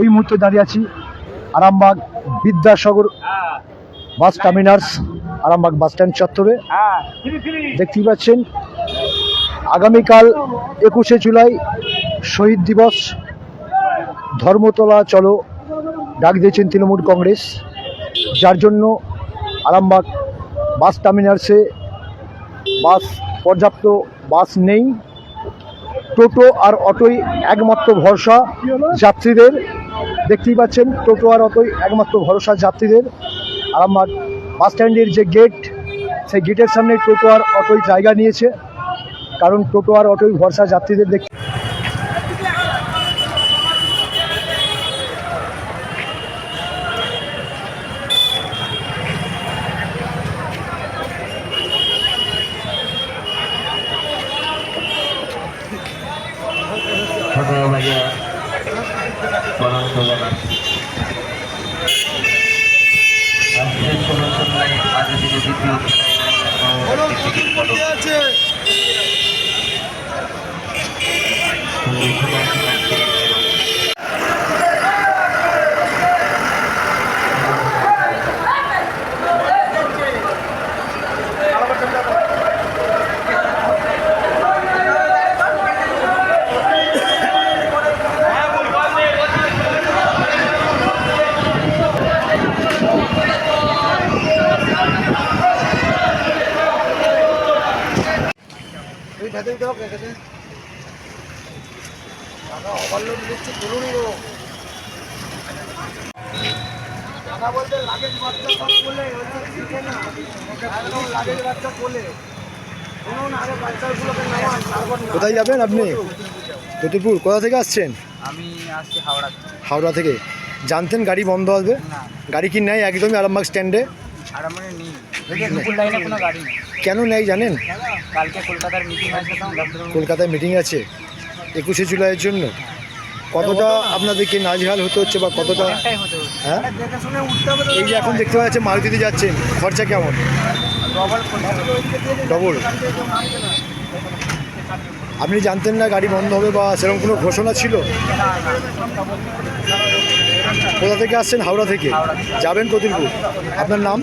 এই মুহূর্তে দাঁড়িয়ে আছি Arambagh Vidyasagar bus terminus, Arambagh bus stand চত্বরে। দেখতেই পাচ্ছেন, আগামীকাল একুশে জুলাই শহীদ দিবস। ধর্মতলা, চলো, ডাক দিয়েছেন তৃণমূল কংগ্রেস। যার জন্য আরামবাগ বাস টার্মিনাসে বাস, পর্যাপ্ত বাস নেই। টোটো আর অটোই একমাত্র ভরসা যাত্রীদের। দেখতেই পাচ্ছেন, টোটো আর অটোই একমাত্র ভরসা যাত্রীদের। আরামবাগ বাস স্ট্যান্ডের যে গেট সেই গেটের সামনে টোটো আর অটোই জায়গা নিয়েছে। কারণ টোটো আর অটোই ভরসা যাত্রীদের দেখ Institute কোথায় যাবেন আপনি? চতুরপুর কোথা থেকে আসছেন? আমি আসছি হাওড়া থেকে। হাওড়া থেকে। জানতেন গাড়ি বন্ধ আসবে গাড়ি কি নেই? একদমই আরামবাগ স্ট্যান্ডে আর আমার নেই। কোনো নেই। জানেন? কলকাতায় মিটিং আছে একুশে জুলাইয়ের জন্য। কতটা আপনাদেরকে নাজহাল হতে হচ্ছে বা কতটা হ্যাঁ? এই যে এখন দেখতে পাচ্ছেন মারুতিতে যাচ্ছেন খরচা কেমন? ডবল আপনি জানতেন না গাড়ি বন্ধ হবে বা সেরকম কোনো ঘোষণা ছিল? কোথা থেকে আসছেন? হাওড়া থেকে। যাবেন কতুলপুর? আপনার নাম?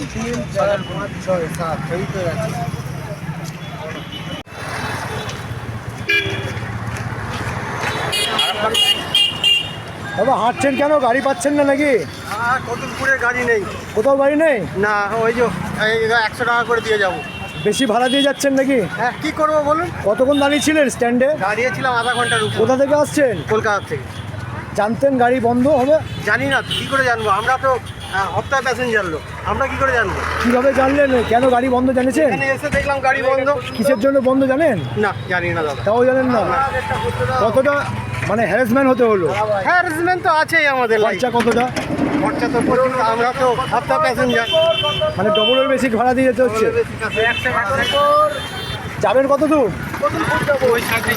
বাবা হাঁটছেন কেন? গাড়ি পাচ্ছেন না নাকি? কতুলপুরে গাড়ি নেই। কোথাও গাড়ি নেই? না ওই যে একশো টাকা করে দিয়ে যাব। বেশি ভাড়া দিয়ে যাচ্ছেন নাকি? হ্যাঁ কি করব বলুন? কতক্ষণ দাঁড়িয়েছিলেন স্ট্যান্ডে দাঁড়িয়েছিলাম আধা ঘণ্টার উপর। কোথা থেকে আসছেন? কলকাতা থেকে। জানতেন গাড়ি বন্ধ হবে? জানি না কি করে জানব? আমরা তো হপ্তাহ প্যাসেঞ্জার লোক। আমরা কি করে জানব? কীভাবে জানলেন? কেন গাড়ি বন্ধ জানেছেন? এখানে এসে দেখলাম গাড়ি বন্ধ। কিসের জন্য বন্ধ জানেন? না জানি না দাদা। তাও জানেন না? কতটা মানে হ্যারাসমেন্ট হতে হলো? হ্যারাসমেন্ট তো আছেই আমাদের খরচা কতটা? খরচা তো প্রচুর আমরা তো হপ্তাহ প্যাসেঞ্জার মানে ডবলের বেশি ভাড়া দিয়ে যেতে হচ্ছে। যাবেন কত দূর ওই সাথে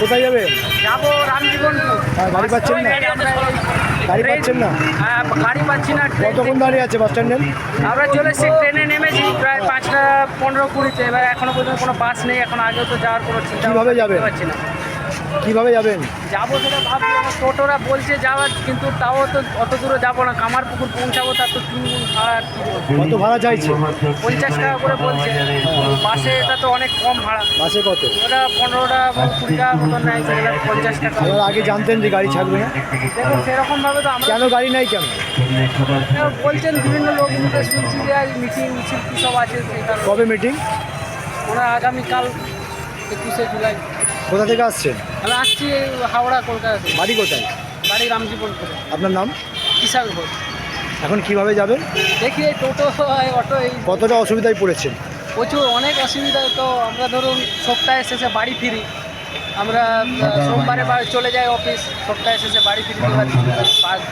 কোথায় যাবেন যাব রামজীবনপুর। গাড়ি পাচ্ছেন না? গাড়ি পাচ্ছেন না? হ্যাঁ গাড়ি পাচ্ছি না কতক্ষণ দাঁড়িয়ে আছে বাস স্ট্যান্ডে? আমরা চলে এসেছি ট্রেনে নেমেছি প্রায় পাঁচটা পনেরো কুড়িতে। এবার এখনও পর্যন্ত কোনো বাস নেই এখন আগেও তো যাওয়ার কোনো চিন্তা কীভাবে? করতে পারছি না। কীভাবে যাবেন? যাব সেটা ভাবছি আমার টোটোরা বলছে যাওয়ার কিন্তু তাও তো অত দূরে যাব না কামার পুকুর পৌঁছাবো তার তো তিন গুণ ভাড়া আর কি বলব। কত ভাড়া চাইছে? পঞ্চাশ টাকা করে বলছে। বাসে এটা তো অনেক কম ভাড়া। বাসে কত? ওটা পনেরোটা বা কুড়ি টাকা নেয় সেগুলো পঞ্চাশ টাকা। আগে জানতেন যে গাড়ি ছাড়বে না। দেখুন সেরকমভাবে তো আমরা কেন গাড়ি নাই কেন? বলছেন বিভিন্ন লোক মুখে শুনছি যে আজ মিটিং মিছিল কী সব আছে সেই কারণে কবে মিটিং? ওরা আগামীকাল একুশে জুলাই। কোথা থেকে আসছেন? আমি আসছি হাওড়া কলকাতা থেকে। বাড়ি কোথায়? বাড়ি রামজীবনপুরে। আপনার নাম? কিষান ঘোষ এখন কীভাবে যাবেন? দেখি টোটো অটো এই। কতটা অসুবিধায় পড়েছেন? প্রচুর অনেক অসুবিধা। তো আমরা ধরুন সপ্তাহে শেষে বাড়ি ফিরি। আমরা সোমবারে চলে যাই অফিস সপ্তাহে শেষে বাড়ি ফিরি।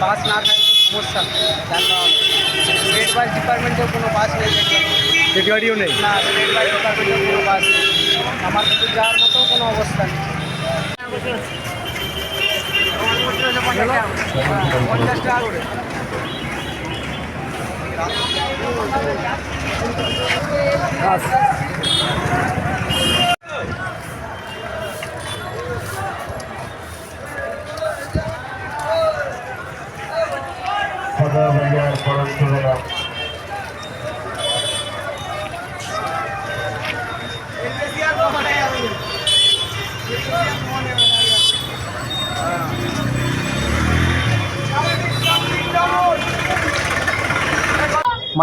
বাস না থাকে সমস্যা। যানবাহন। স্টেট বাস ডিপার্টমেন্টেও কোনো বাস নেই। স্টেট গাড়িও নেই? না স্টেট কোনো বাস। আমার কিন্তু যাওয়ার মতো কোনো অবস্থা নেই। পঞ্চাশ টাকা করে সদাবাজার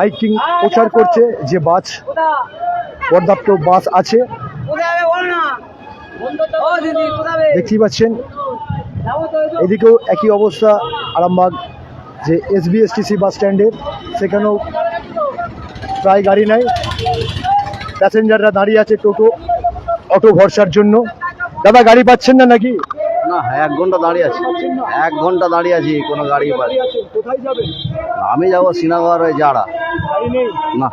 মাইকিং প্রচার করছে যে বাস পর্যাপ্ত বাস আছে। দেখতেই পাচ্ছেন, এদিকেও একই অবস্থা আরামবাগ, যে এস এসবিএসটিসি বাস স্ট্যান্ডের, সেখানেও প্রায় গাড়ি নাই। প্যাসেঞ্জাররা দাঁড়িয়ে আছে টোটো, অটো ভরসার জন্য। দাদা, গাড়ি পাচ্ছেন না নাকি? না এক ঘণ্টা দাঁড়িয়ে আছি। এক ঘণ্টা দাঁড়িয়ে আছি কোনো গাড়ি কোথায় যাবেন? আমি যাব শ্রীনগর ওই জাড়া। না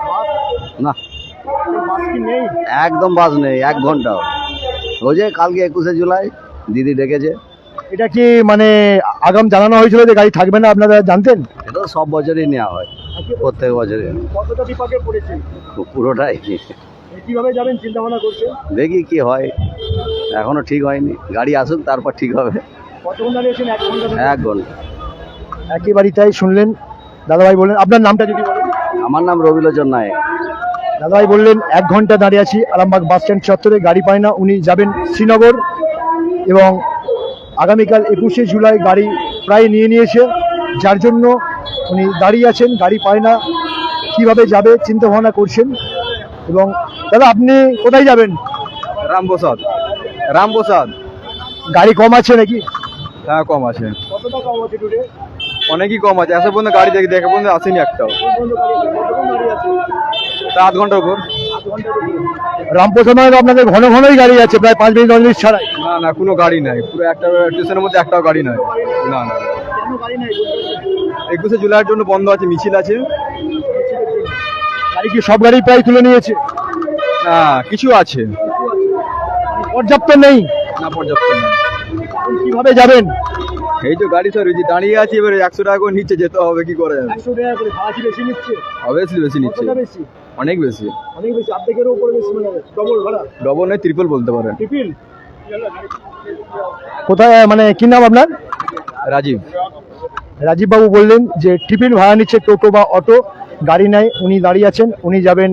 না। একদম বাস নেই এক ঘণ্টা ওই যে কালকে একুশে জুলাই দিদি ডেকেছে। এটা কি মানে আগাম জানানো হয়েছিল যে গাড়ি থাকবে না আপনারা জানতেন? এটা তো সব বছরই নেওয়া হয় প্রত্যেক বছরই। কতটা বিপাকে পড়েছে পুরোটাই। কীভাবে যাবেন চিন্তা ভাবনা করছে দেখি কি হয়। এখনও ঠিক হয়নি। গাড়ি আসুক তারপর ঠিক হবে। এক ঘণ্টা একেবারেই তাই শুনলেন? দাদাভাই বললেন আপনার নামটা যদি বলেন। আমার নাম রবিলোচন নায়ক। দাদাভাই বললেন এক ঘণ্টা দাঁড়িয়ে আছি আরামবাগ বাস স্ট্যান্ড চত্বরে গাড়ি পায় না উনি যাবেন শ্রীনগর। এবং আগামীকাল একুশে জুলাই গাড়ি প্রায় নিয়ে নিয়েছে। যার জন্য উনি দাঁড়িয়ে আছেন গাড়ি পায় না কীভাবে যাবে চিন্তা ভাবনা করছেন। এবং দাদা আপনি কোথায় যাবেন? রামপ্রসাদ। রামপ্রসাদ গাড়ি কম আছে নাকি? হ্যাঁ কম আছে। কতটা কম আছে টুডে অনেকই কম আছে। এসে পর্যন্ত গাড়ি দেখে দেখে পর্যন্ত আসেনি একটাও। তা আধ ঘণ্টার উপর। রামপ্রসাদ মানে আপনাদের ঘন ঘনই গাড়ি আছে প্রায় পাঁচ মিনিট দশ মিনিট ছাড়াই। না না কোনো গাড়ি নাই। পুরো একটা স্টেশনের মধ্যে একটাও গাড়ি নাই। না না একুশে জুলাইয়ের জন্য বন্ধ আছে। মিছিল আছে। গাড়ি কি সব গাড়ি প্রায় তুলে নিয়েছে? না কিছু আছে। পর্যাপ্ত নেই। না পর্যাপ্ত না এখন কীভাবে যাবেন? এই তো গাড়ি স্যার দাঁড়িয়ে আছি এবারে একশো টাকা করে নিচে যেতে হবে কি করে যাবে? একশো টাকা করে ভাড়া বেশি নিচ্ছে? অবভিয়াসলি বেশি নিচ্ছে। অনেক বেশি। অনেক বেশি উপরে বেশি মানে ডবল ভাড়া? ডবল নয় ত্রিপল বলতে পারেন। টিফিন কোথায় মানে কি নাম আপনার? রাজীব। রাজীব বাবু বললেন যে টিফিন ভাড়া নিচ্ছে টোটো বা অটো গাড়ি নাই উনি দাঁড়িয়ে আছেন উনি যাবেন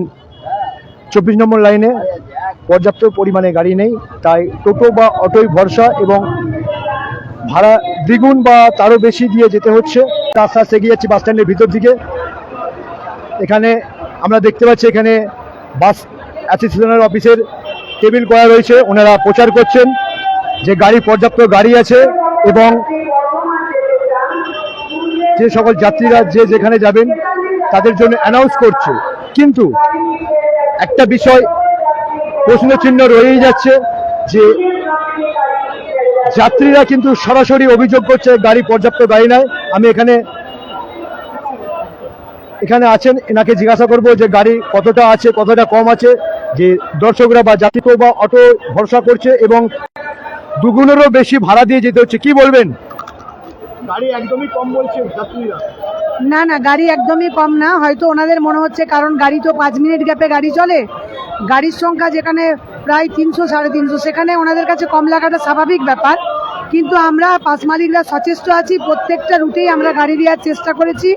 চব্বিশ নম্বর লাইনে পর্যাপ্ত পরিমাণে গাড়ি নেই, তাই টোটো বা অটোই ভরসা এবং ভাড়া দ্বিগুণ বা তারও বেশি দিয়ে যেতে হচ্ছে। আস্তে আস্তে এগিয়ে যাচ্ছি বাস স্ট্যান্ডের ভিতর দিকে। এখানে আমরা দেখতে পাচ্ছি এখানে বাস অ্যাসোসিয়েশনের অফিসের টেবিল করা রয়েছে, ওনারা প্রচার করছেন যে গাড়ি, পর্যাপ্ত গাড়ি আছে এবং যে সকল যাত্রীরা যে যেখানে যাবেন, তাদের জন্য অ্যানাউন্স করছে। কিন্তু একটা বিষয় প্রশ্নচিহ্ন রয়েই যাচ্ছে যে যাত্রীরা কিন্তু সরাসরি অভিযোগ করছে গাড়ি পর্যাপ্ত গাড়ি নাই। আমি এখানে এখানে আছেন এনাকে জিজ্ঞাসা করব যে গাড়ি কতটা আছে কতটা কম আছে যে দর্শকরা বা যাত্রী বা অটো ভরসা করছে এবং দুগুণেরও বেশি ভাড়া দিয়ে যেতে হচ্ছে। কি বলবেন? গাড়ি একদমই কম বলছে যাত্রীরা। না না গাড়ি একদমই কম না হয়তো ওনাদের মনে হচ্ছে কারণ গাড়ি তো পাঁচ মিনিট গ্যাপে গাড়ি চলে। গাড়ির সংখ্যা যেখানে প্রায় তিনশো, সাড়ে তিনশো, সেখানে ওনাদের কাছে কম লাগাটা স্বাভাবিক ব্যাপার। কিন্তু আমরা পাঁচ মালিকরা সচেষ্ট আছি, প্রত্যেকটা রুটেই আমরা গাড়ি দেওয়ার চেষ্টা করেছি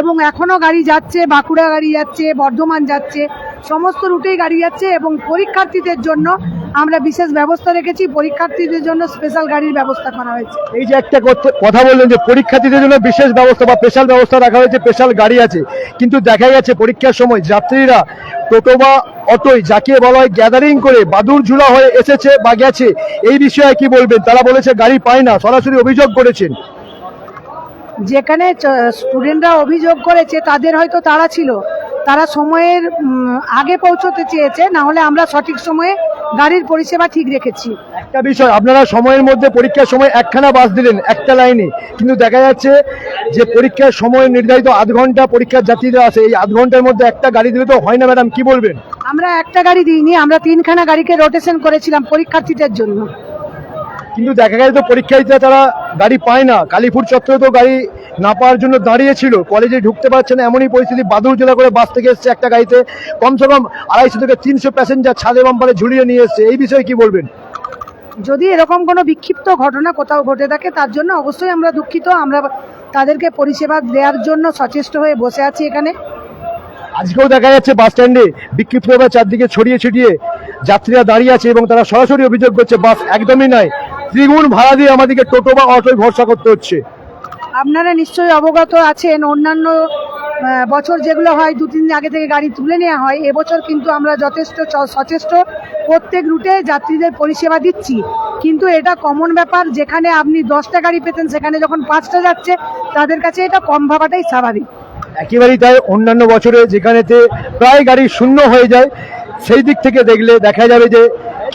এবং এখনও গাড়ি যাচ্ছে, বাঁকুড়া গাড়ি যাচ্ছে, বর্ধমান যাচ্ছে, সমস্ত রুটেই গাড়ি যাচ্ছে এবং পরীক্ষার্থীদের জন্য আমরা বিশেষ ব্যবস্থা রেখেছি পরীক্ষার্থীদের জন্য স্পেশাল গাড়ির ব্যবস্থা করা হয়েছে। এই যে একটা কথ- বললেন যে পরীক্ষার্থীদের জন্য বিশেষ ব্যবস্থা বা স্পেশাল ব্যবস্থা রাখা হয়েছে স্পেশাল গাড়ি আছে। কিন্তু দেখা গেছে পরীক্ষার সময় যাত্রীরা টোটো বা অটোয় যাকে বলা হয় গ্যাদারিং করে বাদুর ঝুলা হয়ে এসেছে বা গেছে এই বিষয়ে কি বলবেন? তারা বলেছে গাড়ি পায় না সরাসরি অভিযোগ করেছেন। যেখানে স্টুডেন্টরা অভিযোগ করেছে তাদের হয়তো তারা ছিল। তারা সময়ের আগে পৌঁছতে চেয়েছে না হলে আমরা সঠিক সময়ে গাড়ির পরিষেবা ঠিক রেখেছি। একটা বিষয় আপনারা সময়ের মধ্যে পরীক্ষার সময় একখানা বাস দিলেন একটা লাইনে। কিন্তু দেখা যাচ্ছে যে পরীক্ষার সময় নির্ধারিত আধ ঘণ্টা পরীক্ষার যাত্রীরা আছে এই আধ ঘণ্টার মধ্যে একটা গাড়ি দিলে তো হয় না ম্যাডাম কি বলবেন? আমরা একটা গাড়ি দিইনি আমরা তিনখানা গাড়িকে রোটেশন করেছিলাম পরীক্ষার্থীদের জন্য। কিন্তু দেখা গেছে তো পরীক্ষার্থীরা তারা গাড়ি পায় না। কালীপুর চত্বরে তো গাড়ি না পাওয়ার জন্য দাঁড়িয়েছিল। কলেজে ঢুকতে পারছে না এমনই পরিস্থিতি। বাদুর জেলা করে বাস থেকে এসছে একটা গাড়িতে। কমসে কম আড়াইশো থেকে তিনশো প্যাসেঞ্জার ছাদে বাম্পারে ঝুলিয়ে নিয়ে এসছে। এই বিষয়ে কি বলবেন? যদি এরকম কোনো বিক্ষিপ্ত ঘটনা কোথাও ঘটে থাকে তার জন্য অবশ্যই আমরা দুঃখিত। আমরা তাদেরকে পরিষেবা দেওয়ার জন্য সচেষ্ট হয়ে বসে আছি এখানে। আজকেও দেখা যাচ্ছে বাস স্ট্যান্ডে বিক্ষিপ্তভাবে চারদিকে ছড়িয়ে ছিটিয়ে যাত্রীরা দাঁড়িয়ে আছে এবং তারা সরাসরি অভিযোগ করছে বাস একদমই নাই। দ্বিগুণ ভাড়া দিয়ে আমাদেরকে টোটো বা অটোয় ভরসা করতে হচ্ছে। আপনারা নিশ্চয়ই অবগত আছেন অন্যান্য বছর যেগুলো হয় দু তিন দিন আগে থেকে গাড়ি তুলে নেওয়া হয় এবছর কিন্তু আমরা যথেষ্ট সচেষ্ট প্রত্যেক রুটে যাত্রীদের পরিষেবা দিচ্ছি। কিন্তু এটা কমন ব্যাপার যেখানে আপনি দশটা গাড়ি পেতেন সেখানে যখন পাঁচটা যাচ্ছে তাদের কাছে এটা কম ভাবাটাই স্বাভাবিক। একেবারেই তাই অন্যান্য বছরে যেখানেতে প্রায় গাড়ি শূন্য হয়ে যায় সেই দিক থেকে দেখলে দেখা যাবে যে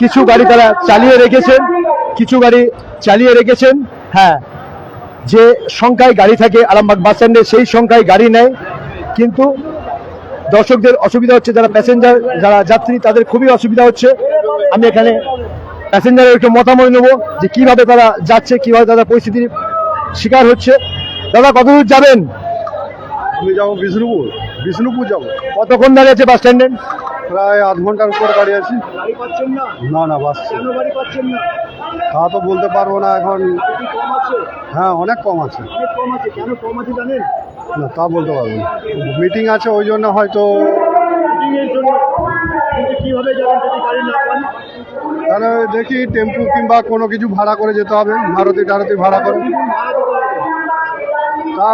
কিছু গাড়ি তারা চালিয়ে রেখেছেন। কিছু গাড়ি চালিয়ে রেখেছেন। হ্যাঁ যে সংখ্যায় গাড়ি থাকে, আরামবাগ বাস স্ট্যান্ডে সেই সংখ্যায় গাড়ি নেয়। কিন্তু দর্শকদের অসুবিধা হচ্ছে, যারা প্যাসেঞ্জার যারা যাত্রী, তাদের খুবই অসুবিধা হচ্ছে। আমি এখানে প্যাসেঞ্জারের একটু মতামত নেব যে কীভাবে তারা যাচ্ছে, কীভাবে তারা পরিস্থিতির শিকার হচ্ছে। দাদা কত দূর যাবেন? আমি যাব বিষ্ণুপুর বিষ্ণুপুর যাব। কতক্ষণ দাঁড়িয়ে আছে বাস স্ট্যান্ডে প্রায় আধ ঘণ্টার উপর দাঁড়িয়ে আছি। না? না না বাস তা তো বলতে পারব না এখন। কি কম আছে? হ্যাঁ অনেক কম আছে। অনেক কম আছে কেন কম আছে জানেন? না তা বলতে পারব না। মিটিং আছে ওই জন্য হয়তো মিটিং এর জন্য। কিন্তু কীভাবে যাবেন যদি গাড়ি না পান? তাহলে দেখি টেম্পু কিংবা কোনো কিছু ভাড়া করে যেতে হবে। মারুতি টারুতি ভাড়া করে তা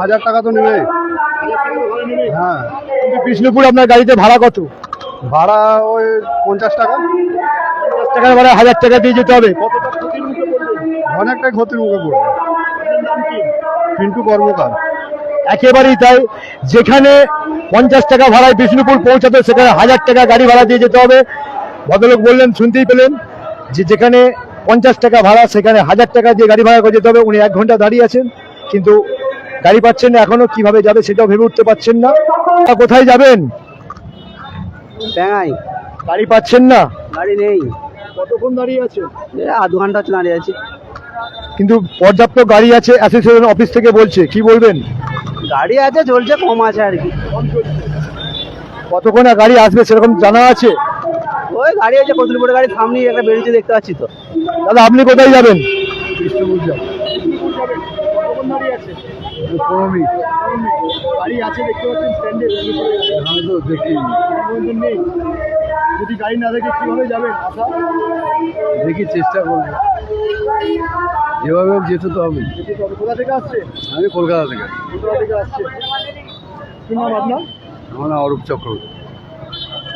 হাজার টাকা তো নেবে। হ্যাঁ। কিন্তু বিষ্ণুপুর আপনার গাড়িতে ভাড়া কত? ভাড়া ওই পঞ্চাশ টাকা। দশ টাকার ভাড়া হাজার টাকা দিয়ে যেতে হবে। কতটা ক্ষতির মুখে পড়বেন অনেকটাই ক্ষতির মুখে পড়বে। পিন্টু কর্মকার। একেবারেই তাই। যেখানে পঞ্চাশ টাকা ভাড়ায় বিষ্ণুপুর পৌঁছাতে সেখানে হাজার টাকা গাড়ি ভাড়া দিয়ে যেতে হবে। ভদ্রলোক বললেন শুনতেই পেলেন যে যেখানে পঞ্চাশ টাকা ভাড়া সেখানে হাজার টাকা দিয়ে গাড়ি ভাড়া করে যেতে হবে। উনি এক ঘণ্টা দাঁড়িয়ে আছেন। কিন্তু গাড়ি পাচ্ছেন না এখনও কীভাবে যাবে সেটাও ভেবে উঠতে পারছেন না। তা কোথায় যাবেন? গাড়ি পাচ্ছেন না? গাড়ি নেই। কতক্ষণ দাঁড়িয়ে আছে? আধ ঘণ্টা দাঁড়িয়ে আছি। কিন্তু পর্যাপ্ত গাড়ি আছে অ্যাসোসিয়েশন অফিস থেকে বলছে কি বলবেন? গাড়ি আছে চলছে কম আছে আর কি। কতক্ষণ গাড়ি আসবে সেরকম জানা আছে? ওই গাড়ি আছে কতুলপুরের গাড়ি সামনেই একটা বেরিয়েছে দেখতে পাচ্ছি তো। দাদা আপনি কোথায় যাবেন? গাড়ি আছে দেখতে পাচ্ছেন স্ট্যান্ডে দেখি। নেই। যদি গাড়ি না দেখে কীভাবে যাবেন? আশা দেখি চেষ্টা করব। যেভাবে হোক যেতে তো হবে। কোথা থেকে আসছে? আমি কলকাতা থেকে। কোথা থেকে আসছে? কি নাম আপনার? আমার নাম অরূপ চক্রবর্তী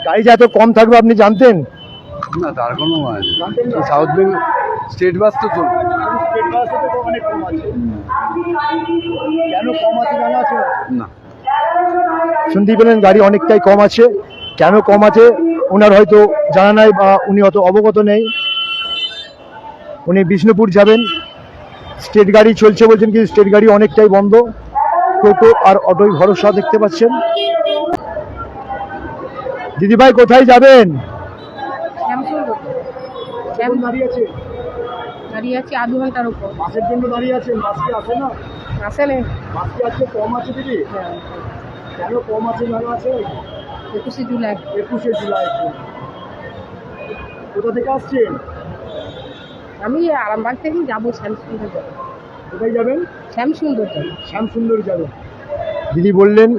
গাড়ি যে এত কম থাকবে আপনি জানতেন? না তার কোনো মানে সাউথ বেঙ্গল স্টেট বাস তো চলবে। স্টেট তো অনেক কম আছে। কেন কম আছে জানা আছে? না। শুনতেই পেলেন গাড়ি অনেকটাই কম আছে। কেন কম আছে? ওনার হয়তো জানা নাই বা উনি অত অবগত নেই। উনি বিষ্ণুপুর যাবেন। স্টেট গাড়ি চলছে বলছেন কিন্তু স্টেট গাড়ি অনেকটাই বন্ধ। টোটো আর অটোই ভরসা দেখতে পাচ্ছেন। দিদিভাই কোথায় যাবেন? দাঁড়িয়ে আছে আছি আধ ঘণ্টার উপর। বাসের জন্য দাঁড়িয়ে আছেন বাস কি আসে না? আসেনি বাস কি আজকে কম আছে দিদি? হ্যাঁ। কেন কম আছে জানা আছে? একুশে জুলাই। একুশে জুলাই। কোথা থেকে আসছেন? আমি আরামবাগ থেকে যাব শ্যামসুন্দর যাব। কোথায় যাবেন? শ্যামসুন্দর যাব। শ্যামসুন্দর যাবেন দিদি বললেন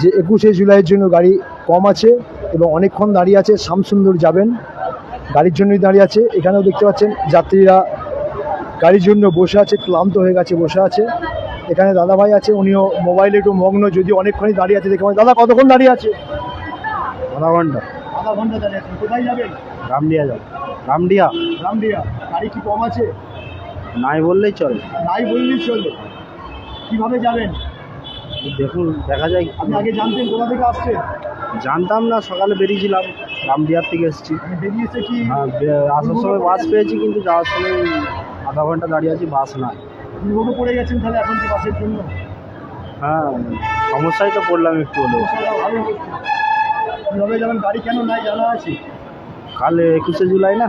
যে একুশে জুলাইয়ের জন্য গাড়ি কম আছে এবং অনেকক্ষণ দাঁড়িয়ে আছে শ্যামসুন্দর যাবেন। গাড়ির জন্যই দাঁড়িয়ে আছে। এখানেও দেখতে পাচ্ছেন যাত্রীরা গাড়ির জন্য বসে আছে ক্লান্ত হয়ে গেছে বসে আছে। এখানে দাদাভাই আছে উনিও মোবাইলে একটু মগ্ন যদি অনেকক্ষণই দাঁড়িয়ে আছে দেখে দাদা কতক্ষণ দাঁড়িয়ে আছে? আধা ঘণ্টা। আধা ঘণ্টা দাঁড়িয়ে আছেন কোথায় যাবেন রামডিয়া যাব। রামডিয়া। রামডিয়া। গাড়ি কি কম আছে? নাই বললেই চলে। নাই বললেই চলে। কীভাবে যাবেন? দেখুন দেখা যায় আপনি আগে জানতেন কোথা থেকে আসছেন? জানতাম না সকালে বেরিয়েছিলাম রামবিহার থেকে এসেছি। বেরিয়েছে কি হ্যাঁ আসার সময় বাস পেয়েছি কিন্তু যাওয়ার সময় আধা ঘণ্টা দাঁড়িয়ে আছি বাস নাই। বিপদে পড়ে গেছেন তাহলে এখন যে বাসের জন্য? হ্যাঁ সমস্যায় তো পড়লাম একটু হলেও। কীভাবে যাবেন গাড়ি কেন নাই জানা আছে? কাল একুশে জুলাই না?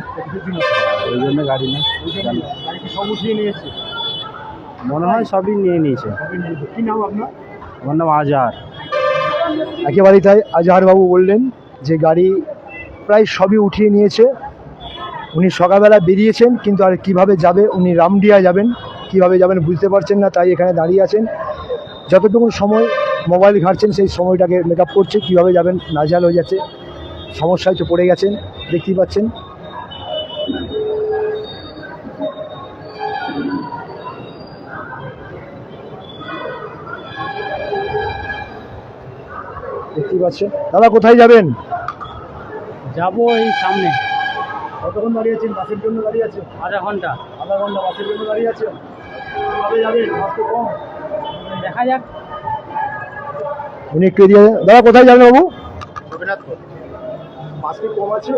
ওই জন্য গাড়ি নেই। গাড়ি কি সব উঠিয়ে নিয়েছে? মনে হয় সবই নিয়ে নিয়েছে। কি নাম আপনার? আমার নাম আজহার। একেবারেই তাই আজহার বাবু বললেন যে গাড়ি প্রায় সবই উঠিয়ে নিয়েছে। উনি সকালবেলা বেরিয়েছেন, কিন্তু আর কীভাবে যাবে, উনি রামডিয়া যাবেন, কীভাবে যাবেন বুঝতে পারছেন না, তাই এখানে দাঁড়িয়ে আছেন। যতটুকু সময় মোবাইল ঘাটছেন, সেই সময়টাকে মেক আপ করছে, কীভাবে যাবেন নাজাল হয়ে যাচ্ছে, সমস্যায় তো পড়ে গেছেন, দেখতেই পাচ্ছেন। দেখতেই পাচ্ছেন দাদা কোথায় যাবেন? যাব এই সামনে। কতক্ষণ দাঁড়িয়ে আছেন? বাসের জন্য দাঁড়িয়ে আছেন? আধা ঘণ্টা। আধা ঘণ্টা বাসের জন্য দাঁড়িয়ে আছেন? কবে যাবেন? বাস তো কম। দেখা যাক। উনি একটু এদিকে দাদা কোথায় যাবেন বাবু? বাস কি কম আছে?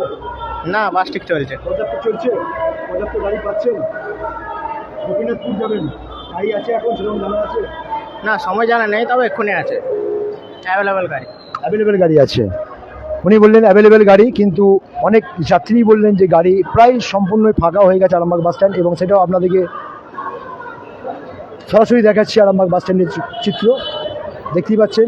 না বাস ঠিক চলছে। পর্যাপ্ত চলছে? পর্যাপ্ত গাড়ি পাচ্ছেন? গোপীনাথপুর যাবেন? গাড়ি আছে এখন? সেরকম জানা আছে? না সময় জানা নেই তবে এক্ষুনি আছে। অ্যাভেলেবেল গাড়ি। অ্যাভেলেবেল গাড়ি আছে। উনি বললেন অ্যাভেলেবেল গাড়ি, কিন্তু অনেক যাত্রী বললেন যে গাড়ি প্রায় সম্পূর্ণ ফাঁকা হয়ে গেছে আরামবাগ বাস স্ট্যান্ড এবং সেটাও আপনাদেরকে সরাসরি দেখাচ্ছি আরামবাগ বাস স্ট্যান্ডের চিত্র। দেখতেই পাচ্ছেন।